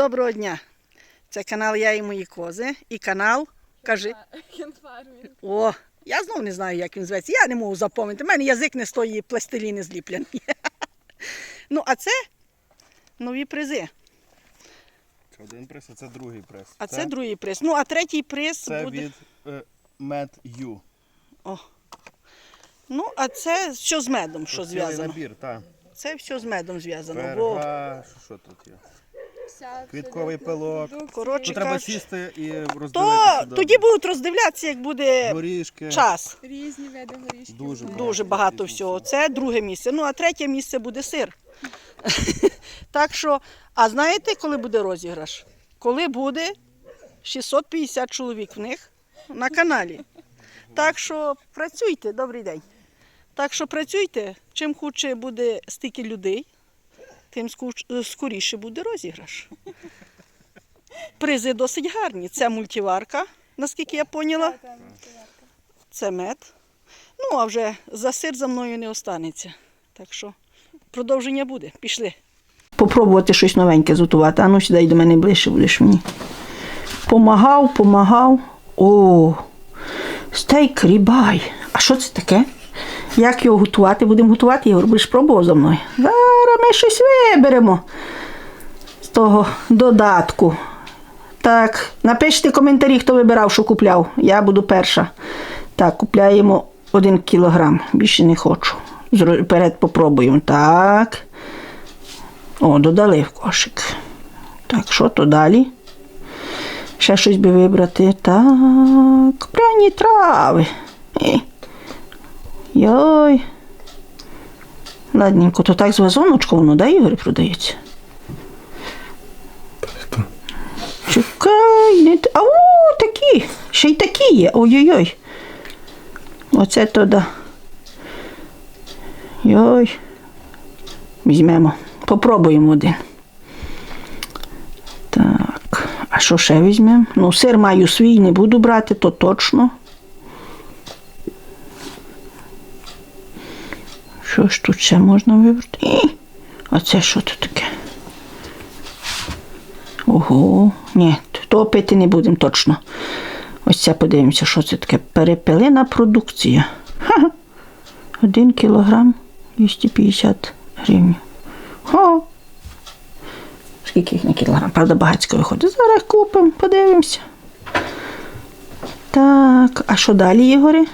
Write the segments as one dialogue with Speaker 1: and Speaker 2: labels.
Speaker 1: Доброго дня! Це канал Я і мої кози. І канал, кажи, о, я знову не знаю, як він зветься. Я не можу запам'ятати. У мене язик не з тої пластиліни зліплений. Ну, а це нові призи.
Speaker 2: Це один приз, а це другий приз.
Speaker 1: А це, другий приз. Ну, а третій приз
Speaker 2: Це
Speaker 1: буде.
Speaker 2: від е, Med U.
Speaker 1: О. Ну, а це що з медом, що
Speaker 2: Цілий
Speaker 1: зв'язано.
Speaker 2: набір, так.
Speaker 1: Це все з медом зв'язано. Бо,
Speaker 2: Перга, що, що тут є? Квітковий пилок.
Speaker 1: коротше
Speaker 2: Тут треба
Speaker 1: кажучи,
Speaker 2: сісти і
Speaker 1: то
Speaker 2: роздивитися.
Speaker 1: тоді будуть роздивлятися, як буде
Speaker 2: Горішки.
Speaker 1: час.
Speaker 3: Різні види горішків.
Speaker 2: Дуже
Speaker 3: були.
Speaker 1: Дуже багато всього. Це друге місце. Ну, а третє місце буде сир. так що, а знаєте, коли буде розіграш? Коли буде 650 чоловік в них на каналі. Так що працюйте, добрий день. Так що працюйте, чим худше буде стільки людей, тим скуч- скоріше буде розіграш. Призи досить гарні. Це мультиварка, наскільки я поняла. Це мед. Ну, а вже за сир за мною не останеться. Так що продовження буде. Пішли. Попробувати щось новеньке зготувати. А ну сідай до мене ближче будеш мені. Помагав, помагав. О, стейк рібай. А що це таке? Як його готувати? Будемо готувати, Ігор, будеш пробував за мною. Зараз ми щось виберемо з того додатку. Так, напишіть коментарі, хто вибирав, що купляв. Я буду перша. Так, купляємо один кілограм. Більше не хочу. Вперед попробуємо. Так. О, додали в кошик. Так, що то далі? Ще щось би вибрати. Так. Пряні трави. Е. Йой. Ладненько, то так з вазоночку воно, да, Ігор, продається? Чекай, не т- Ау, такі. Ще й такі є. Ой-ой-ой. Оце то да. Йой. Візьмемо. Попробуємо один. Так. А що ще візьмемо? Ну, сир маю свій, не буду брати, то точно. Що ж тут ще можна вибрати? А це що тут таке? Ого, ні, то пити не будемо точно. Ось це подивимося, що це таке. Перепелина продукція. Ха-ха. Один кілограм 250 гривень. Ха. Скільки їх на кілограм? Правда, багатько виходить. Зараз купимо, подивимося. Так, а що далі, Ігорі?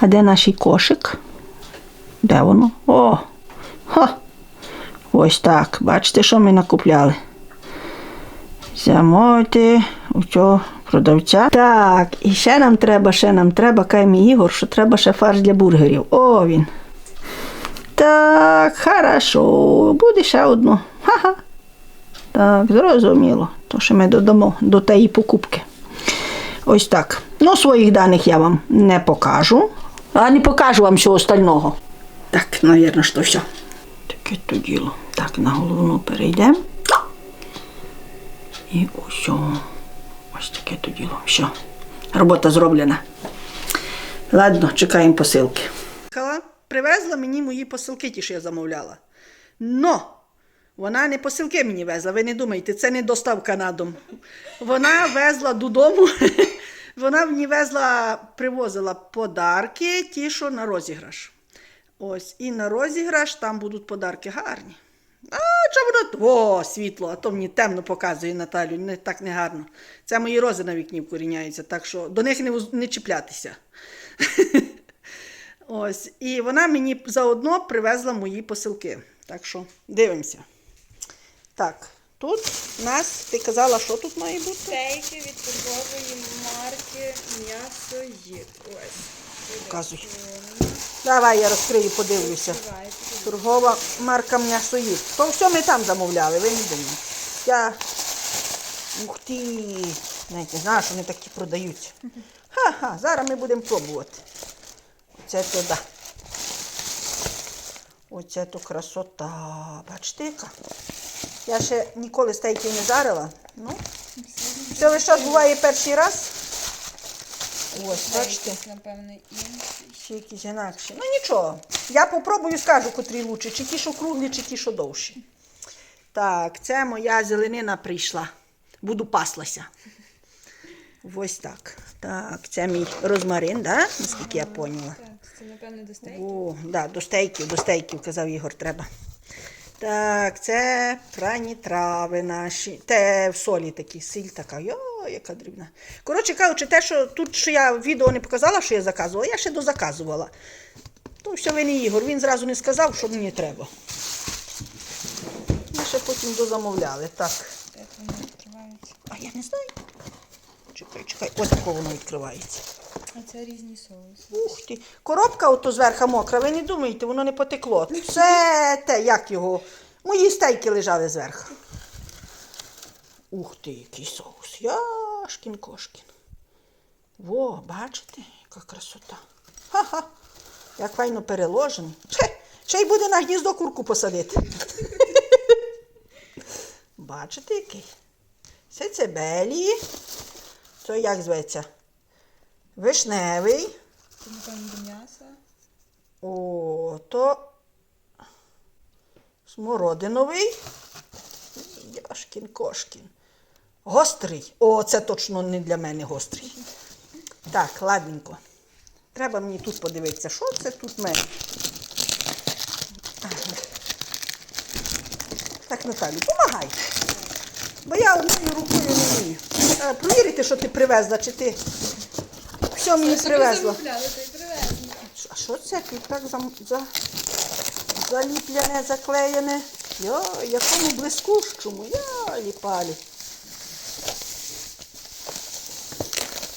Speaker 1: А де наш кошик? Де воно? О! Ха! Ось так. Бачите, що ми накупляли. Замовити у цього продавця. Так, і ще нам треба, ще нам треба, каже мій Ігор, що треба ще фарш для бургерів. О, він. Так, хорошо. Буде ще одну. Ха-ха. Так, зрозуміло. То що ми додамо до тієї покупки. Ось так. Ну, своїх даних я вам не покажу. А не покажу вам всього остального. Так, навірно, що все. Таке то діло. Так, на головну перейдемо. І ось. Ось таке то діло. Все. Робота зроблена. Ладно, чекаємо посилки. Привезла мені мої посилки, ті, що я замовляла. Но вона не посилки мені везла, ви не думайте, це не доставка на дом. Вона везла додому. Вона мені везла, привозила подарки, ті, що на розіграш. Ось, і на розіграш там будуть подарки гарні. А чому воно? О, світло, а то мені темно показує Наталю, не так не гарно. Це мої рози на вікні вкоріняються, так що до них не, не чіплятися. Ось, і вона мені заодно привезла мої посилки. Так що дивимося. Так, тут у нас, ти казала, що тут має бути?
Speaker 3: Стейки від торгової марки м'ясоїд. Ось.
Speaker 1: Показуй. Давай я розкрию, подивлюся. Торгова марка м'ясоїд. То все ми там замовляли, ви не думайте. Я. Ух ти! Не знаю, що вони такі продаються. Ха-ха, зараз ми будемо пробувати. Оце то да. Оце то красота. Бачите, яка? Я ще ніколи стейків не жарила. Ну, це лише буває перший раз. Ось, бачите.
Speaker 3: Напевне, інший.
Speaker 1: Ще якісь інакші. Ну нічого. Я попробую скажу, котрі лучше, чи ті, що круглі, чи ті, що довші. Так, це моя зеленина прийшла. Буду паслася. Ось так. Так, це мій розмарин, да? наскільки я поняла.
Speaker 3: Так, це напевно до стейків.
Speaker 1: О, да, до стейків, до стейків, казав Ігор, треба. Так, це прані трави наші. Те в солі такі, сіль така. Йо, яка дрібна. Коротше кажучи, те, що тут що я відео не показала, що я заказувала, я ще дозаказувала. То все винний Ігор. Він зразу не сказав, що мені треба. Ми ще потім дозамовляли. Так. А я не знаю. Чекай, чекай. Ось тако воно відкривається.
Speaker 3: А це різні соуси.
Speaker 1: Ух ти. Коробка ото зверху мокра, ви не думаєте, воно не потекло. Це те, як його. Мої стейки лежали зверху. Ух ти, який соус. Яшкін кошкін. Во, бачите, яка красота. Ха-ха. Як файно переложений. Ще, ще й буде на гніздо курку посадити. Бачите, який? Це цибелі. Це як зветься? Вишневий.
Speaker 3: М'яса.
Speaker 1: О, то смородиновий. Яшкін кошкін. Гострий. О, це точно не для мене гострий. Так, ладненько. Треба мені тут подивитися, що це тут мене. Ага. Так, Наталю, помагай. Бо я одною рукою не вмію. Е, Провірити, що ти привезла, чи ти все мені привезла. А що це тут так зам... за... заліпляне, заклеєне? Йо, якому блискучому, я ліпалі.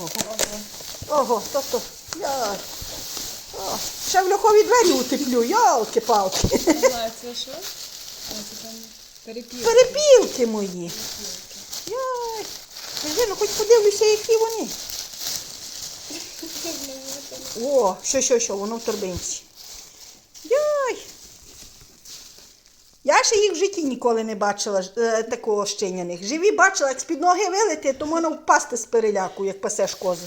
Speaker 1: Ого, Ого, тобто, я... О, ще в льохові двері утеплю.
Speaker 3: Не знаю, це що? А, це там перепілки.
Speaker 1: Перепілки мої. Яй. Скажи, ну хоч подивлюся, які вони. О, що, що, що, воно в торбинці. Яй. Я ще їх в житті ніколи не бачила е, такого щиняних. Живі бачила, як з-під ноги вилити, то можна впасти з переляку, як пасеш кози.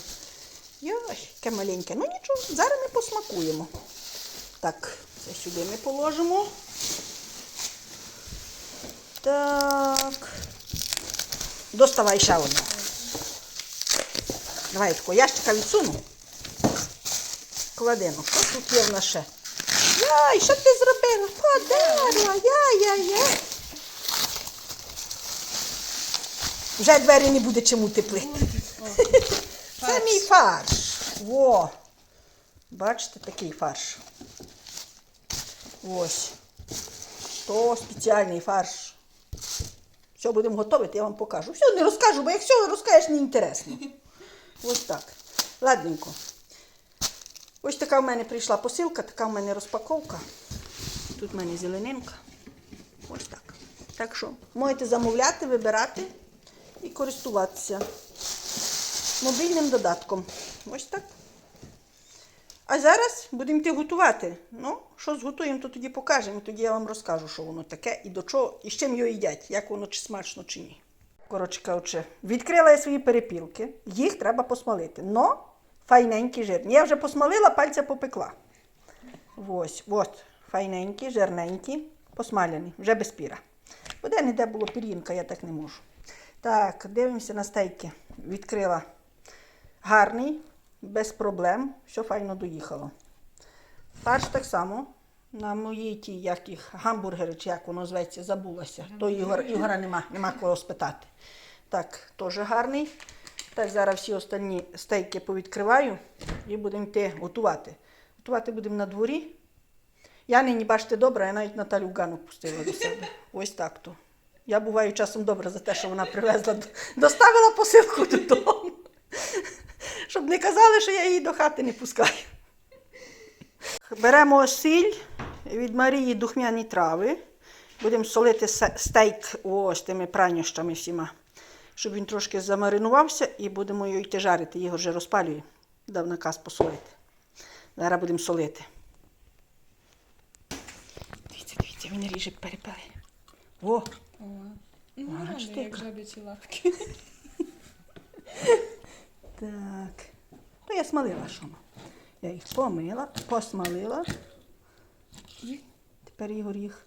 Speaker 1: Йой, яке маленьке. Ну нічого, зараз ми посмакуємо. Так, це сюди ми положимо. Так. Доставай ще одну. Давай такого ящика відсуну. Клади, ну що тут є в нас ще? Яй, що ти зробила? Подерла, яй-яй-яй. Вже двері не буде чим утеплити. Це мій фарш. Во. Бачите, такий фарш. Ось. То спеціальний фарш. Все, будемо готувати, я вам покажу. Все, не розкажу, бо як все розкажеш, не інтересно. Ось так. Ладненько. Ось така в мене прийшла посилка, така в мене розпаковка. Тут в мене зеленинка. Ось так. Так що можете замовляти, вибирати і користуватися мобільним додатком. Ось так. А зараз будемо йти готувати. Ну, що зготуємо, то тоді покажемо. Тоді я вам розкажу, що воно таке і до чого, і з чим його їдять, як воно чи смачно, чи ні. Коротше кажучи, відкрила я свої перепілки, їх треба посмалити. Но файненькі жирні. Я вже посмалила, пальця попекла. Ось, ось, файненькі, жирненькі, посмаляні, вже без піра. Бо де не де було пір'їнка, я так не можу. Так, дивимося на стейки. Відкрила гарний, без проблем, все файно доїхало. Фарш так само. На моїй ті, як їх, гамбургери, чи як воно зветься, забулася. То Ігор, Ігора нема, нема кого спитати. Так, теж гарний. Так, зараз всі останні стейки повідкриваю і будемо йти готувати. Готувати будемо на дворі. Я нині, бачите, добре, я навіть Наталю Гану пустила до себе. Ось так то. Я буваю часом добре за те, що вона привезла, доставила посилку додому. Щоб не казали, що я її до хати не пускаю. Беремо сіль від Марії духмяні трави. Будемо солити стейк ось тими пранощами всіма, щоб він трошки замаринувався і будемо його йти жарити. Його вже розпалює. Дав наказ посолити. Зараз будемо солити. Дивіться, дивіться, він ріже перепели. О,
Speaker 3: О, ну,
Speaker 1: Бачите,
Speaker 3: як жабячі лапки.
Speaker 1: Так. То я смалила шума. Я їх помила, посмалила. І тепер Ігор їх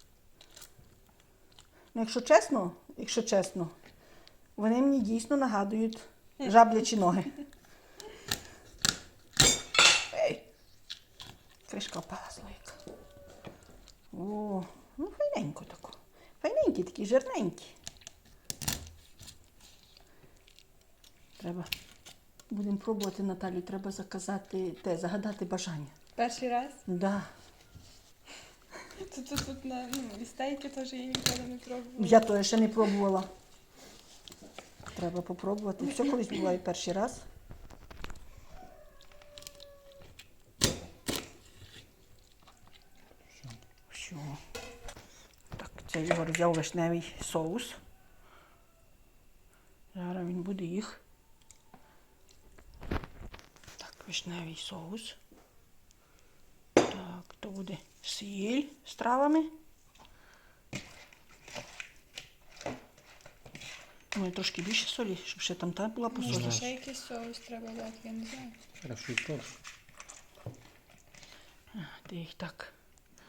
Speaker 1: Ну, якщо чесно, якщо чесно, вони мені дійсно нагадують жаблячі ноги. Ей! Кришка впала слоїка. О, ну файненько тако. Файненькі такі, жирненькі. Треба. Будемо пробувати, Наталю, треба заказати те, загадати бажання.
Speaker 3: Перший раз.
Speaker 1: Да.
Speaker 3: Тут, тут, тут на ну, і стейки теж я ніколи не пробувала.
Speaker 1: Я то ще не пробувала. Треба попробувати. Все колись буває перший раз. Все. Так, це Ігор взяв вишневий соус. Зараз він буде їх. Так, вишневий соус. Так, то буде сіль з травами. Ну, і трошки більше солі, щоб ще там та була
Speaker 3: Може,
Speaker 1: посолі.
Speaker 3: ще якийсь соус треба дати, я не знаю.
Speaker 2: Хорошо, добре.
Speaker 1: Ти їх так,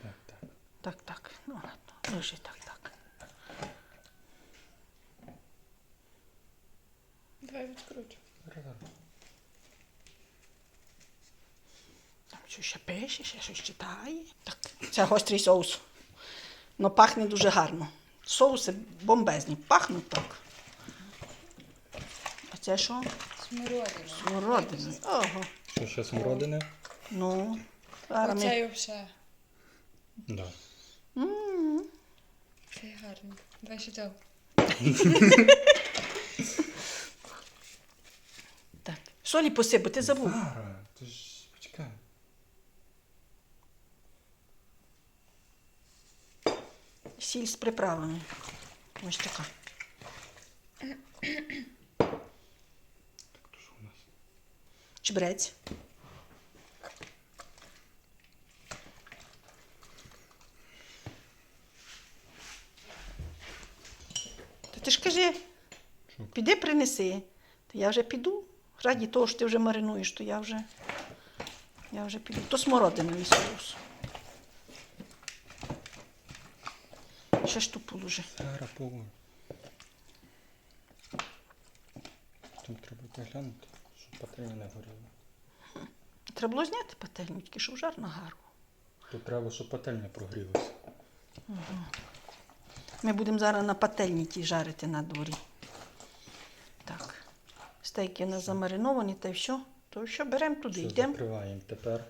Speaker 2: Так, так.
Speaker 1: так, так. Ну ладно, лежи так, так.
Speaker 3: Давай відкручу.
Speaker 1: Там що ще пише, ще щось читає. Так, це гострий соус. Ну пахне дуже гарно. Соуси бомбезні, пахнуть так. А це що?
Speaker 3: Смородина.
Speaker 1: Смородина. Ого.
Speaker 2: Що ще смородини?
Speaker 1: Ну, ми...
Speaker 3: Оцей взагалі.
Speaker 2: Да.
Speaker 1: М,
Speaker 3: Цей гарний. Давай ще того.
Speaker 1: Так. Солі посипу, ти забув.
Speaker 2: Зара, ти ж
Speaker 1: Сіль з приправами. Ось така. Чебрець. Та ти ж кажи, піди принеси. То я вже піду. Раді того, що ти вже маринуєш, то я вже, я вже піду. То смородиновий соус. Ще ж ту положи.
Speaker 2: Повар. Тут треба поглянути, щоб пательня не горіла.
Speaker 1: Треба було зняти пательню, тільки щоб жар нагару.
Speaker 2: Тут треба, щоб пательня прогрілася.
Speaker 1: Ми будемо зараз на пательні тій жарити на дворі. Так. Стейки у нас замариновані, та й все. То що беремо туди,
Speaker 2: Все,
Speaker 1: йдемо.
Speaker 2: закриваємо тепер.